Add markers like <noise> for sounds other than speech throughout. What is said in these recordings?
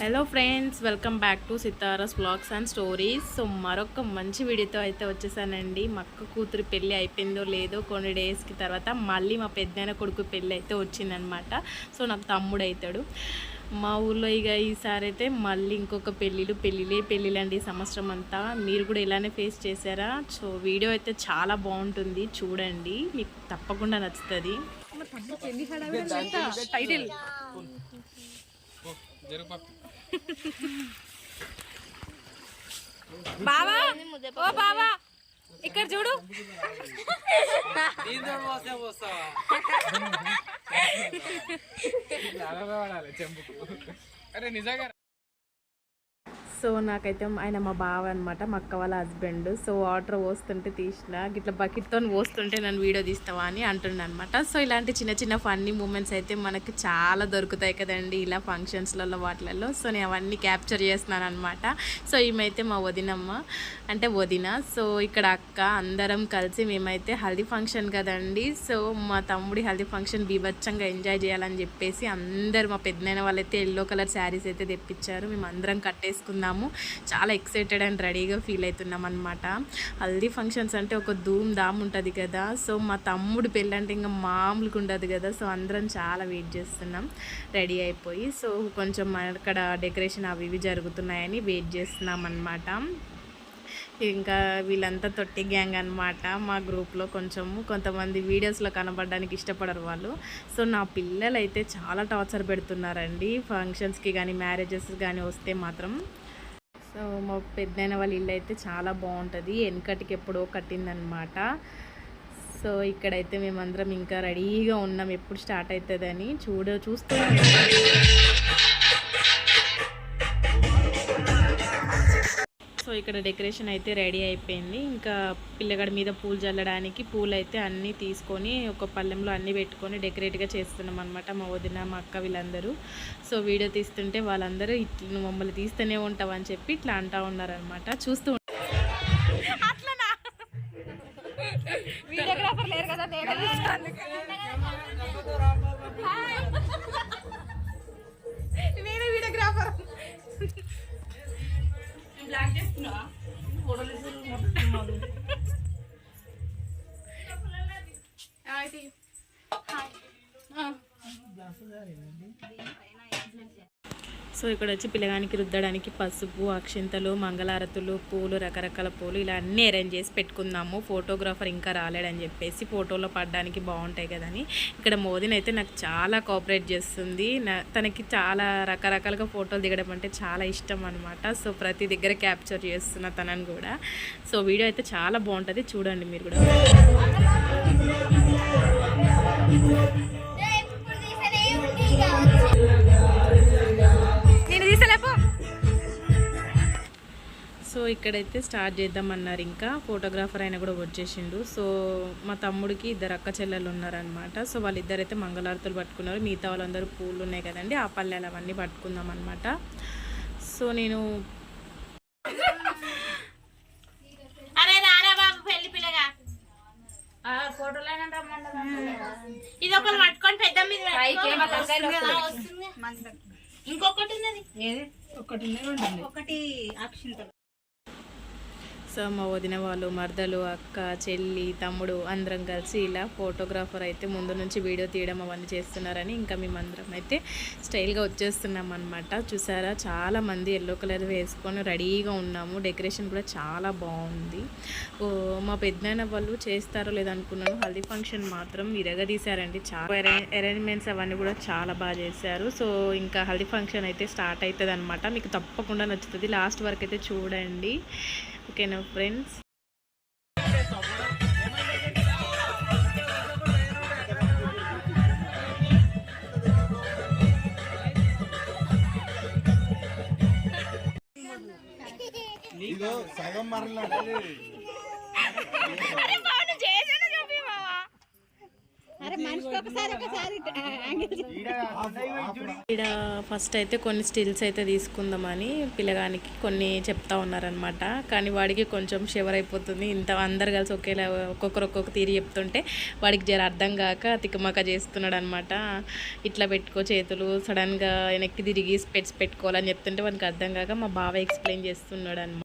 Hello friends welcome back to Sitara's blogs and stories so మరొక మంచి వీడియోతో అయితే వచ్చేసానండి. మా అక్క కూతురు పెళ్ళి అయిపోయిందో లేదో కొన్ని డేస్కి తర్వాత మళ్ళీ మా పెద్దైన కొడుకు పెళ్ళి అయితే వచ్చిందనమాట సో నాకు తమ్ముడు అవుతాడు మా ఊళ్ళో ఇక ఈసారి అయితే మళ్ళీ ఇంకొక పెళ్ళిళ్ళు పెళ్ళిళ్ళే పెళ్ళిళ్ళండి ఈ సంవత్సరం అంతా. మీరు కూడా ఇలానే ఫేస్ చేశారా? సో వీడియో అయితే చాలా బాగుంటుంది. చూడండి. మీకు తప్పకుండా నచ్చుతుంది. టైటిల్ బావా ఓ బావా ఇక్కడ చూడు. <laughs> అరే నిజంగా సో నాకైతే ఆయన మా బావ అనమాట మా అక్క వాళ్ళ హస్బెండ్ సో వాటర్ పోస్తుంటే తీసిన గిట్ల బకెట్తో పోస్తుంటే నన్ను వీడియో తీస్తావా అని అంటుండే అనమాట సో ఇలాంటి చిన్న చిన్న ఫన్నీ మూమెంట్స్ అయితే మనకి చాలా దొరుకుతాయి కదండి ఇలా ఫంక్షన్స్లలో వాటిలలో. సో నేను అవన్నీ క్యాప్చర్ చేస్తున్నాను అనమాట సో ఈమెయితే మా వదినమ్మ అంటే వదిన. సో ఇక్కడ అక్క అందరం కలిసి మేమైతే హల్దీ ఫంక్షన్ కదండి. సో మా తమ్ముడి హల్దీ ఫంక్షన్ బీభత్సంగా ఎంజాయ్ చేయాలని చెప్పేసి అందరు మా పెద్దనైన వాళ్ళైతే ఎల్లో కలర్ శారీస్ అయితే తెప్పించారు. మేము అందరం కట్టేసుకుందాం కట్టేసుకున్నాము చాలా ఎక్సైటెడ్ అండ్ రెడీగా ఫీల్ అవుతున్నాం అనమాట హల్దీ ఫంక్షన్స్ అంటే ఒక ధూమ్ ధామ్ ఉంటుంది కదా. సో మా తమ్ముడు పెళ్ళి అంటే ఇంకా మామూలుగా ఉండదు కదా. సో అందరం చాలా వెయిట్ చేస్తున్నాం. రెడీ అయిపోయి. సో కొంచెం అక్కడ డెకరేషన్ అవి ఇవి జరుగుతున్నాయని వెయిట్ చేస్తున్నాం అనమాట ఇంకా వీళ్ళంతా తొట్టి గ్యాంగ్ అనమాట మా గ్రూప్లో కొంచెము కొంతమంది వీడియోస్లో కనబడడానికి ఇష్టపడరు వాళ్ళు. సో నా పిల్లలు అయితే చాలా టార్చర్ పెడుతున్నారండి. ఫంక్షన్స్కి కానీ మ్యారేజెస్ కానీ వస్తే మాత్రం సో మా పెద్దైన వాళ్ళ ఇల్లు అయితే చాలా బాగుంటుంది. వెనకటికి ఎప్పుడో కట్టిందనమాట సో ఇక్కడైతే మేమందరం ఇంకా రెడీగా ఉన్నాం. ఎప్పుడు స్టార్ట్ అవుతుందని చూడ చూస్తున్నాం. సో ఇక్కడ డెకరేషన్ అయితే రెడీ అయిపోయింది. ఇంకా పిల్లగాడి మీద పూలు చల్లడానికి పూలు అయితే అన్నీ తీసుకొని ఒక పళ్ళెంలో అన్నీ పెట్టుకొని డెకరేట్గా చేస్తున్నాం అనమాట మా వదిన మా అక్క వీళ్ళందరూ. సో వీడియో తీస్తుంటే వాళ్ళందరూ ఇట్లా నువ్వు మమ్మల్ని తీస్తూనే ఉంటావు అని చెప్పి ఇట్లా అంటా ఉన్నారనమాట చూస్తూ వీడియోగ్రాఫర్ లేరు కదా బ్లాక్ చేస్తున్నావా అయితే సో ఇక్కడ వచ్చి పిల్లగానికి రుద్దడానికి పసుపు అక్షింతలు మంగళారతులు పూలు రకరకాల పూలు ఇలా అన్నీ అరేంజ్ చేసి పెట్టుకుందాము. ఫోటోగ్రాఫర్ ఇంకా రాలేడని చెప్పేసి ఫోటోలో పడడానికి బాగుంటాయి కదని. ఇక్కడ మోదీని అయితే నాకు చాలా కోఆపరేట్ చేస్తుంది. తనకి చాలా రకరకాలుగా ఫోటోలు దిగడం అంటే చాలా ఇష్టం అనమాట సో ప్రతి దగ్గర క్యాప్చర్ చేస్తున్న తనని కూడా. సో వీడియో అయితే చాలా బాగుంటుంది. చూడండి మీరు కూడా. సో ఇక్కడైతే స్టార్ట్ చేద్దామన్నారు ఇంకా. ఫోటోగ్రాఫర్ అయినా కూడా వచ్చేసిండు. సో మా తమ్ముడికి ఇద్దరు అక్క చెల్లెలు ఉన్నారనమాట సో వాళ్ళిద్దరైతే మంగళారతులు పట్టుకున్నారు. మిగతా వాళ్ళందరూ పూలు ఉన్నాయి కదండి ఆ పల్లెలు అవన్నీ పట్టుకుందాం అనమాట సో నేను అరే రారా బాబు పెళ్ళి పిల్లగా. ఇది ఒకరు పట్టుకొని పెద్ద మీద పెట్టుకో. ఆ, వస్తుంది. ఇంకొకటి ఉన్నది. ఒకటి అక్షింతలు. సో మా వదిన వాళ్ళు మరదలు అక్క చెల్లి తమ్ముడు అందరం కలిసి ఇలా ఫోటోగ్రాఫర్ అయితే ముందు నుంచి వీడియో తీయడం అవన్నీ చేస్తున్నారని ఇంకా మేమందరం అయితే స్టైల్గా వచ్చేస్తున్నాం అనమాట చూసారా? చాలా మంది ఎల్లో కలర్ వేసుకొని రెడీగా ఉన్నాము. డెకరేషన్ కూడా చాలా బాగుంది. ఓ, మా పెద్దనాన్న వాళ్ళు చేస్తారో లేదనుకున్నాను హల్దీ ఫంక్షన్ మాత్రం విరగదీశారండి. చాలా అరేంజ్మెంట్స్ అవన్నీ కూడా చాలా బాగా చేశారు. సో ఇంకా హల్దీ ఫంక్షన్ అయితే స్టార్ట్ అవుతుంది అనమాట మీకు తప్పకుండా నచ్చుతుంది. లాస్ట్ వరకు అయితే చూడండి. ఓకేనా? ఫ్రెండ్స్. ఇదో సగం మరలా <laughs> ఇక్కడ ఫస్ట్ అయితే కొన్ని స్టిల్స్ అయితే తీసుకుందామని పిల్లగానికి కొన్ని చెప్తా ఉన్నారనమాట కానీ వాడికి కొంచెం షివర్ అయిపోతుంది. ఇంత అందరు కలిసి ఒకేలా ఒక్కొక్కరు ఒక్కొక్క తీరి చెప్తుంటే వాడికి జర అర్థం కాక తికమక చేస్తున్నాడు అనమాట ఇట్లా పెట్టుకో చేతులు సడన్గా వెనక్కి తిరిగి స్పెట్స్ పెట్టుకోవాలని చెప్తుంటే వాడికి అర్థం కాక మా బావ ఎక్స్ప్లెయిన్ చేస్తున్నాడు అనమాట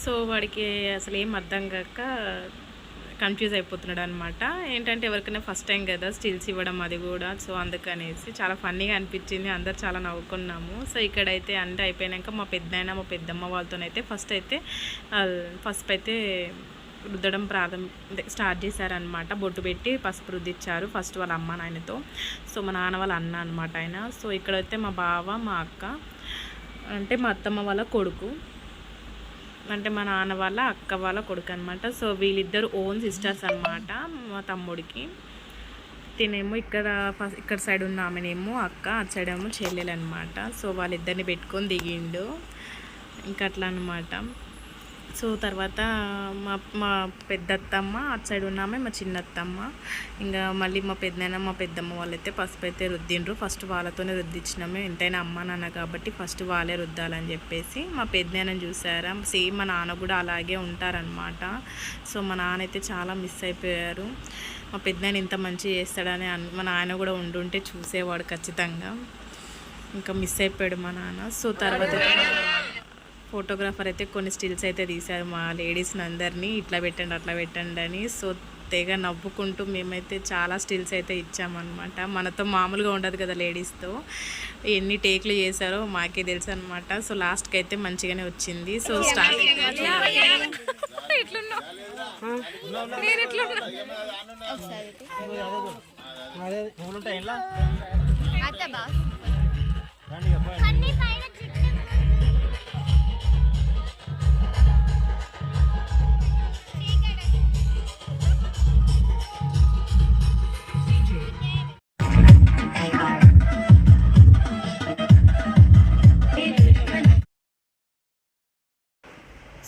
సో వాడికి అసలు ఏం అర్థం కాక కన్ఫ్యూజ్ అయిపోతున్నాడు అనమాట ఏంటంటే ఎవరికైనా ఫస్ట్ టైం కదా స్టిల్స్ ఇవ్వడం అది కూడా. సో అందుకనేసి చాలా ఫన్నీగా అనిపించింది. అందరు చాలా నవ్వుకున్నాము. సో ఇక్కడైతే అంటే అయిపోయాక మా పెద్దనాయన మా పెద్దమ్మ వాళ్ళతోనైతే ఫస్ట్ అయితే ఫస్ట్ అయితే రుద్దడం ప్రారంభ స్టార్ట్ చేశారనమాట. బొట్టు పెట్టి పసుపు రుద్దిచ్చారు ఫస్ట్ వాళ్ళ అమ్మ నాయనతో. సో మా నాన్న వాళ్ళ అన్న అనమాట ఆయన. సో ఇక్కడైతే మా బావ మా అక్క అంటే మా అత్తమ్మ వాళ్ళ కొడుకు. అంటే మా నాన్న వాళ్ళ అక్క వాళ్ళ కొడుకు అనమాట సో వీళ్ళిద్దరు ఓన్ సిస్టర్స్ అనమాట మా తమ్ముడికి. తినేమో ఇక్కడ ఫస్ట్ ఇక్కడ సైడ్ ఉన్న ఆమెనేమో అక్క అటు సైడ్ ఏమో చెల్లెలు అనమాట సో వాళ్ళిద్దరిని పెట్టుకొని దిగిండు. ఇంకా అట్లా అనమాట. సో తర్వాత మా మా పెద్దత్తమ్మ అటు సైడ్ ఉన్నామే మా చిన్నత్తమ్మ. ఇంకా మళ్ళీ మా పెద్దనాన్న మా పెద్దమ్మ వాళ్ళైతే పసుపు అయితే రుద్దిండ్రు. ఫస్ట్ వాళ్ళతోనే రుద్దించినాము ఎంతైనా అమ్మ నాన్న కాబట్టి ఫస్ట్ వాళ్ళే రుద్దాలని చెప్పేసి మా పెద్దనాన్న చూసారా? సేమ్ మా నాన్న కూడా అలాగే ఉంటారనమాట సో మా నాన్న అయితే చాలా మిస్ అయిపోయారు. మా పెద్దనాన్న ఇంత మంచి చేస్తాడని అన్ మా నాన్న కూడా ఉండుంటే చూసేవాడు ఖచ్చితంగా. ఇంకా మిస్ అయిపోయాడు మా నాన్న. సో తర్వాత ఫోటోగ్రాఫర్ అయితే కొన్ని స్టిల్స్ అయితే తీశారు మా లేడీస్ని అందరినీ. ఇట్లా పెట్టండి అట్లా పెట్టండి అని సో తెగ నవ్వుకుంటూ మేమైతే చాలా స్టిల్స్ అయితే ఇచ్చామన్నమాట. మనతో మామూలుగా ఉండదు కదా లేడీస్తో. ఎన్ని టేక్లు చేశారో మాకే తెలుసు అనమాట సో లాస్ట్కి అయితే మంచిగానే వచ్చింది. సో స్టార్ట్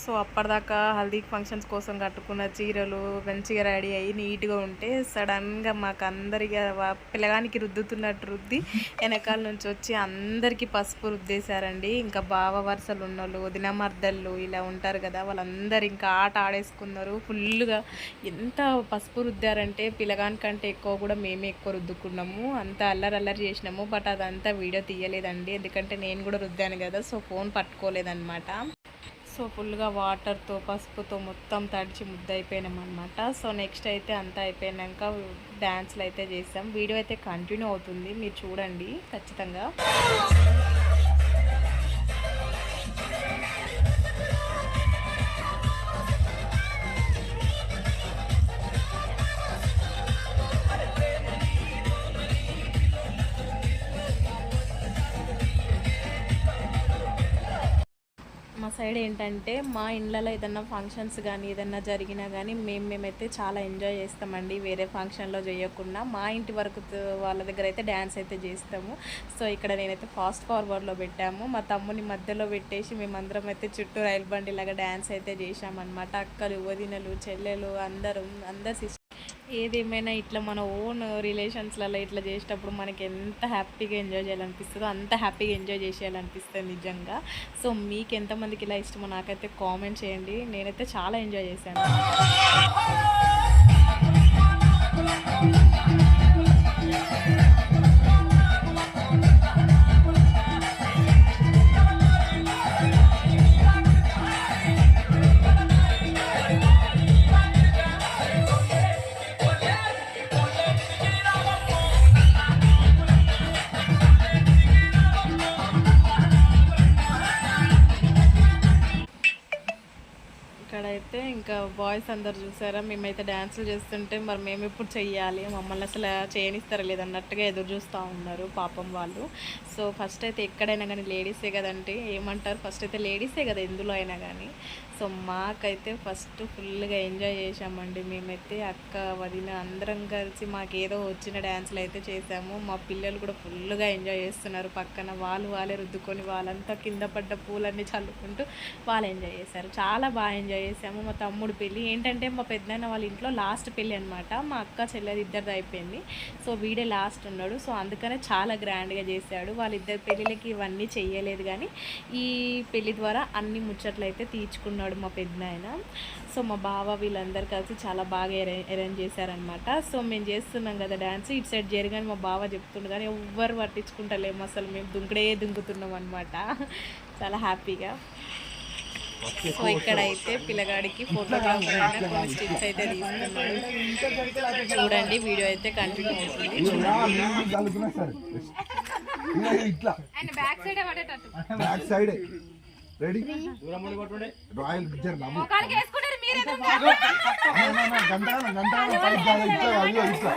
సో అప్పటిదాకా హల్దీ ఫంక్షన్స్ కోసం కట్టుకున్న చీరలు మంచిగా రెడీ అయ్యి నీట్గా ఉంటే సడన్గా మాకు అందరికీ పిల్లగానికి రుద్దుతున్నట్టు రుద్ది వెనకాల నుంచి వచ్చి అందరికీ పసుపు రుద్దేశారండి. ఇంకా బావ వరుసలు ఉన్నోళ్ళు వదిన మర్దళ్ళు ఇలా ఉంటారు కదా వాళ్ళందరూ ఇంకా ఆట ఆడేసుకున్నారు. ఫుల్గా ఎంత పసుపు రుద్దారంటే పిల్లగానికంటే ఎక్కువ కూడా మేమే ఎక్కువ రుద్దుకున్నాము. అంత అల్లరి అల్లరి చేసినాము. బట్ అదంతా వీడియో తీయలేదండి. ఎందుకంటే నేను కూడా రుద్దాను కదా సో ఫోన్ పట్టుకోలేదన్నమాట. సో ఫుల్గా వాటర్తో పసుపుతో మొత్తం తడిచి ముద్ద అనమాట సో నెక్స్ట్ అయితే అంతా అయిపోయినాక డ్యాన్స్లు అయితే చేసాం. వీడియో అయితే కంటిన్యూ అవుతుంది. మీరు చూడండి. ఖచ్చితంగా. మా సైడ్ ఏంటంటే మా ఇండ్లలో ఏదన్నా ఫంక్షన్స్ కానీ ఏదన్నా జరిగినా కానీ మేము మేమైతే చాలా ఎంజాయ్ చేస్తామండి. వేరే ఫంక్షన్లో చేయకుండా మా ఇంటి వరకు వాళ్ళ దగ్గర అయితే డ్యాన్స్ అయితే చేస్తాము. సో ఇక్కడ నేనైతే ఫాస్ట్ ఫార్వర్డ్లో పెట్టాము. మా తమ్ముని మధ్యలో పెట్టేసి మేమందరం అయితే చుట్టూ రైలు బండి లాగా డ్యాన్స్ అయితే చేశామన్నమాట. అక్కలు వదినలు చెల్లెలు అందరూ అందరు సిస్టర్ ఏదేమైనా ఇట్లా మన ఓన్ రిలేషన్స్లలో ఇట్లా చేసేటప్పుడు మనకి ఎంత హ్యాపీగా ఎంజాయ్ చేయాలనిపిస్తుందో అంత హ్యాపీగా ఎంజాయ్ చేసేయాలనిపిస్తుంది నిజంగా. సో మీకు ఎంతమందికి ఇలా ఇష్టమో నాకైతే కామెంట్ చేయండి. నేనైతే చాలా ఎంజాయ్ చేశాను. ఇంకా బాయ్స్ అందరు చూసారా? మేమైతే డ్యాన్సులు చేస్తుంటే మరి మేము ఎప్పుడు చెయ్యాలి? మమ్మల్ని అసలు చేయనిస్తారా లేదన్నట్టుగా ఎదురు చూస్తూ ఉన్నారు పాపం వాళ్ళు. సో ఫస్ట్ అయితే ఎక్కడైనా కానీ లేడీసే కదంటే ఏమంటారు? ఫస్ట్ అయితే లేడీసే కదా ఎందులో అయినా కానీ. సో మాకైతే ఫస్ట్ ఫుల్గా ఎంజాయ్ చేసామండి మేమైతే అక్క వదిన అందరం కలిసి మాకు ఏదో వచ్చిన డ్యాన్స్లు అయితే చేసాము. మా పిల్లలు కూడా ఫుల్గా ఎంజాయ్ చేస్తున్నారు. పక్కన వాళ్ళు వాళ్ళే రుద్దుకొని వాళ్ళంతా కింద పడ్డ పూలన్నీ చల్లుకుంటూ వాళ్ళు ఎంజాయ్ చేశారు. చాలా బాగా ఎంజాయ్ చేసాము మా తమ్ముడు పెళ్ళి ఏంటంటే మా పెద్దనాన్న వాళ్ళ ఇంట్లో లాస్ట్ పెళ్ళి అనమాట మా అక్క చెల్లెది ఇద్దరిది అయిపోయింది. సో వీడే లాస్ట్ ఉన్నాడు. సో అందుకనే చాలా గ్రాండ్గా చేశాడు. వాళ్ళిద్దరి పెళ్ళిళ్ళకి ఇవన్నీ చెయ్యలేదు కానీ ఈ పెళ్ళి ద్వారా అన్ని ముచ్చట్లు అయితే తీర్చుకున్నాడు. మా పెద్దనాయన సో మా బావ వీళ్ళందరూ కలిసి చాలా బాగా అరే- అరేంజ్ చేశారనమాట సో మేము చేస్తున్నాం కదా డ్యాన్స్ ఇటు సైడ్ జరగని మా బావ చెప్తుండు కానీ ఎవ్వరు పట్టించుకుంటలేము అసలు. మేము దుంకుడే దుంకుతున్నాం అనమాట చాలా హ్యాపీగా. సో ఇక్కడైతే పిల్లగాడికి ఫోటోగ్రాఫర్ అయినా కొన్ని స్టిప్స్ అయితే తీసుకున్నాడు చూడండి వీడియో అయితే కంటిన్యూ అవుతుంది. కలుపునా సరే. ఇట్లా. Back side. రెడీ దూరం ఉండి కొట్టుండే. రాయల్ పిక్చర్ నవ్వు గంట గంట పైకి కాదు, ఇట్లా కాదు, ఇట్లా.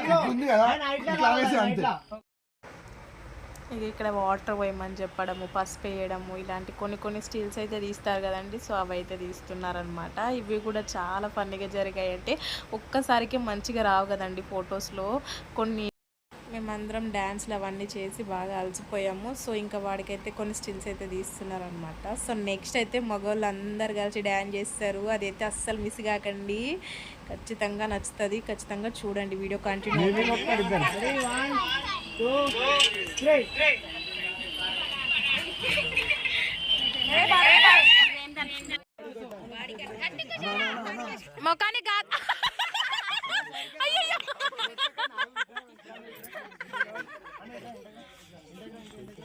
ఇట్లా ఉంది కదా? ఇట్లా వేసి అంతే. ఇక ఇక్కడ వాటర్ పోయమని చెప్పడము పసుపు వేయడము ఇలాంటి కొన్ని కొన్ని స్టీల్స్ అయితే తీస్తారు కదండి. సో అవి అయితే తీస్తున్నారనమాట ఇవి కూడా చాలా ఫన్నీగా జరిగాయి అంటే ఒక్కసారికి మంచిగా రావు కదండి ఫొటోస్లో. కొన్ని మేమందరం డ్యాన్స్లు అవన్నీ చేసి బాగా అలసిపోయాము. సో ఇంకా వాడికైతే కొన్ని స్టిల్స్ అయితే తీస్తున్నారనమాట సో నెక్స్ట్ అయితే మగవాళ్ళు అందరు కలిసి డ్యాన్స్ చేస్తారు. అదైతే అస్సలు మిస్ కాకండి. ఖచ్చితంగా నచ్చుతుంది. ఖచ్చితంగా చూడండి వీడియో కంటిన్యూ. మొఖానికి కాదు అయ్యయ్యో. జర. ఓకే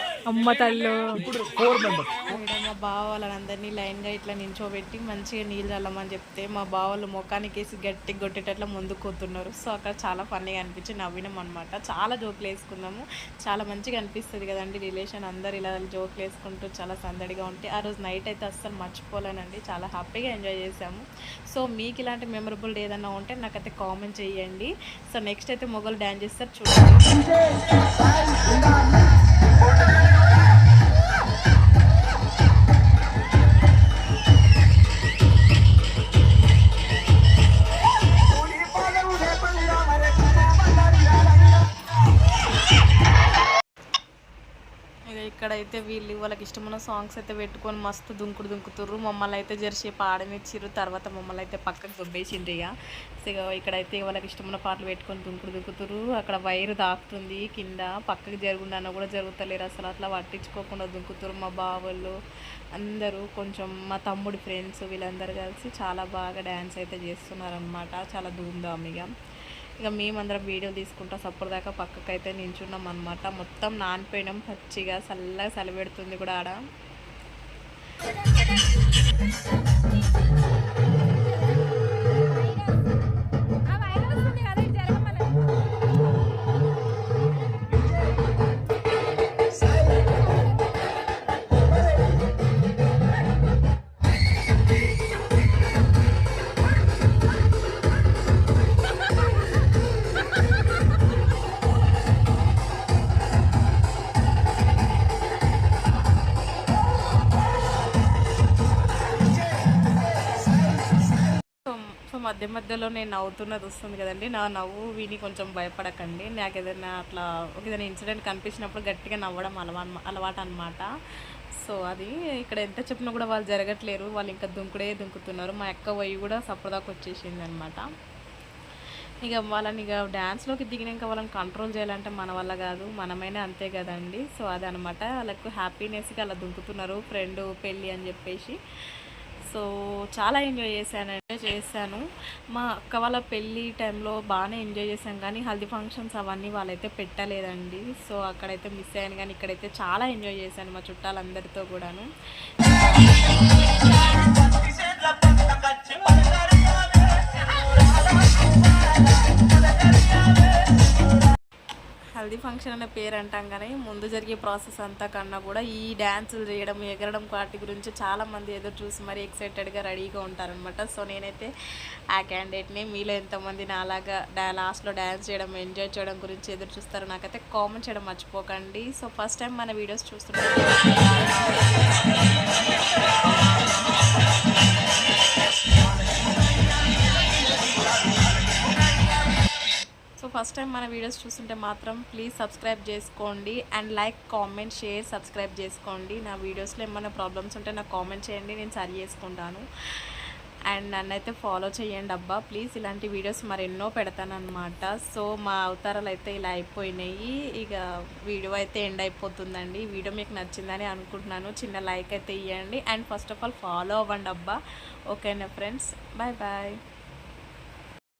అమ్మ తల్లు. మా బావ వాళ్ళందరినీ లైన్గా ఇట్లా నించోబెట్టి మంచిగా నీళ్ళు చల్లమని చెప్తే మా బావలు ముఖానికి వేసి గట్టి కొట్టేటట్లా ముందుకు పోతున్నారు. సో అక్కడ చాలా ఫన్నీగా అనిపించి నవ్వినాం అనమాట చాలా జోకులు వేసుకున్నాము. చాలా మంచిగా అనిపిస్తుంది కదండి రిలేషన్ అందరు ఇలా జోకులు వేసుకుంటూ చాలా సందడిగా ఉంటే ఆ రోజు నైట్ అయితే అస్సలు మర్చిపోలేనండి. చాలా హ్యాపీగా ఎంజాయ్ చేసాము. సో మీకు ఇలాంటి మెమరబుల్ ఏదన్నా ఉంటే నాకైతే కామెంట్ చేయండి. సో నెక్స్ట్ అయితే మొగలు డ్యాన్స్ చేస్తారు చూడండి. Oh, వాళ్ళకి ఇష్టమైన సాంగ్స్ అయితే పెట్టుకొని మస్తు దుంకుడు దుంకుతుర్రు. మమ్మల్ని అయితే జెర్సేపు ఆడనిచ్చిర్రు తర్వాత మమ్మల్ని అయితే పక్కకు దొబ్బేసిండ్రు ఇక ఇక్కడైతే వాళ్ళకి ఇష్టమైన పాటలు పెట్టుకొని దుంకుడు దుంకుతురు అక్కడ వైరు దాకుతుంది కింద. పక్కకి జరుగుండన్న కూడా జరుగుతలేరు అసలు. అట్లా పట్టించుకోకుండా దుంకుతుర్రు మా బావళ్ళు. అందరూ కొంచెం మా తమ్ముడి ఫ్రెండ్స్ వీళ్ళందరూ కలిసి చాలా బాగా డ్యాన్స్ అయితే చేస్తున్నారనమాట చాలా ధూమ్ధామిగా ఇక మేమందరం వీడియో తీసుకుంటా సప్పుడు దాకా పక్కకైతే నించున్నాం అనమాట మొత్తం నానిపోయినాం పచ్చిగా చల్లగా చలిపెడుతుంది కూడా ఆడ. మధ్య మధ్యలో నేను నవ్వుతున్నది వస్తుంది కదండి. నా నవ్వు విని కొంచెం భయపడకండి. నాకు ఏదైనా అట్లా ఒక ఏదైనా ఇన్సిడెంట్ కనిపించినప్పుడు గట్టిగా నవ్వడం అలవా అలవాటు అనమాట సో అది ఇక్కడ ఎంత చెప్పినా కూడా వాళ్ళు జరగట్లేరు. వాళ్ళు ఇంకా దుంకుడే దుంకుతున్నారు. మా అక్క వయ్యి కూడా సప్పదాకా వచ్చేసింది అనమాట ఇక వాళ్ళని ఇక డ్యాన్స్లోకి దిగినాక వాళ్ళని కంట్రోల్ చేయాలంటే మన వల్ల కాదు. మనమైనా అంతే కదండి. సో అదనమాట వాళ్ళకు హ్యాపీనెస్గా అలా దుంకుతున్నారు. ఫ్రెండ్ పెళ్ళి అని చెప్పేసి. సో చాలా ఎంజాయ్ చేశాను ఎంజాయ్ చేశాను. మా అక్క వాళ్ళ పెళ్ళి టైంలో బాగానే ఎంజాయ్ చేశాం. కానీ హల్దీ ఫంక్షన్స్ అవన్నీ వాళ్ళైతే పెట్టలేదండి. సో అక్కడైతే మిస్ అయ్యాను. కానీ ఇక్కడైతే చాలా ఎంజాయ్ చేశాను మా చుట్టాలందరితో కూడాను. హల్దీ ఫంక్షన్ అనే పేరు అంటాం కానీ ముందు జరిగే ప్రాసెస్ అంతా కన్నా కూడా ఈ డ్యాన్సులు చేయడం ఎగరడం వాటి గురించి చాలా మంది ఎదురు చూసి మరీ ఎక్సైటెడ్గా రెడీగా ఉంటారనమాట సో నేనైతే ఆ క్యాండిడేట్ని మీలో ఎంతమంది నాలాగా డా లాస్ట్లో డ్యాన్స్ చేయడం ఎంజాయ్ చేయడం గురించి ఎదురు చూస్తారో నాకైతే కామెంట్ చేయడం మర్చిపోకండి. సో ఫస్ట్ టైం మన వీడియోస్ చూస్తుంటే ఫస్ట్ టైం మన వీడియోస్ చూస్తుంటే మాత్రం ప్లీజ్ సబ్స్క్రైబ్ చేసుకోండి and like comment share subscribe చేసుకోండి. నా వీడియోస్లో ఏమైనా ప్రాబ్లమ్స్ ఉంటే నాకు కామెంట్ చేయండి నేను సరి చేసుకుంటాను. అండ్ నన్నైతే ఫాలో చేయండి అబ్బా. ప్లీజ్ ఇలాంటి వీడియోస్ మరెన్నో పెడతానమాట సో మా అవతారాలు అయితే ఇలా అయిపోయినాయి. ఇక వీడియో అయితే ఎండ్ అయిపోతుందండి. వీడియో మీకు నచ్చిందని అనుకుంటున్నాను. చిన్న లైక్ అయితే ఇవ్వండి and first of all follow అవ్వండి అబ్బా. ఓకేనా ఫ్రెండ్స్ బాయ్ బాయ్